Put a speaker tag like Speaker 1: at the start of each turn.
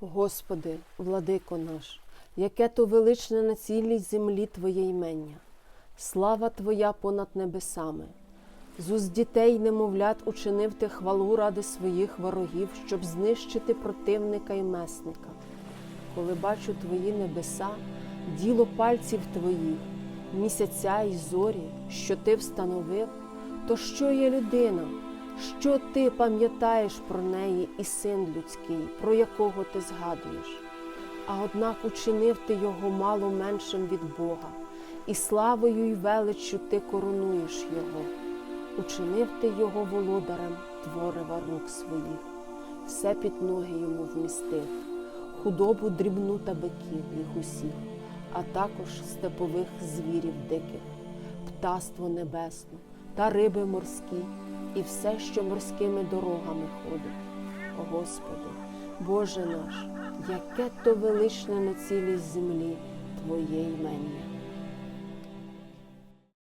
Speaker 1: Господи, владико наш, яке то величне на цілій землі Твоє імення, слава Твоя понад небесами. З уст дітей немовлят учинив ти хвалу ради своїх ворогів, щоб знищити противника і месника. Коли бачу Твої небеса, діло пальців Твоїх, місяця і зорі, що Ти встановив, то що є людина? Що ти пам'ятаєш про неї і син людський, про якого ти згадуєш? А однак учинив ти його мало меншим від Бога, і славою й величчю ти коронуєш його. Учинив ти його володарем творива рук своїх, все під ноги йому вмістив, худобу дрібну та биків їх усіх, а також степових звірів диких, птаство небесне та риби морські, і все, що морськими дорогами ходить. О Господи, Боже наш, яке то величне на цілій землі Твоє імення.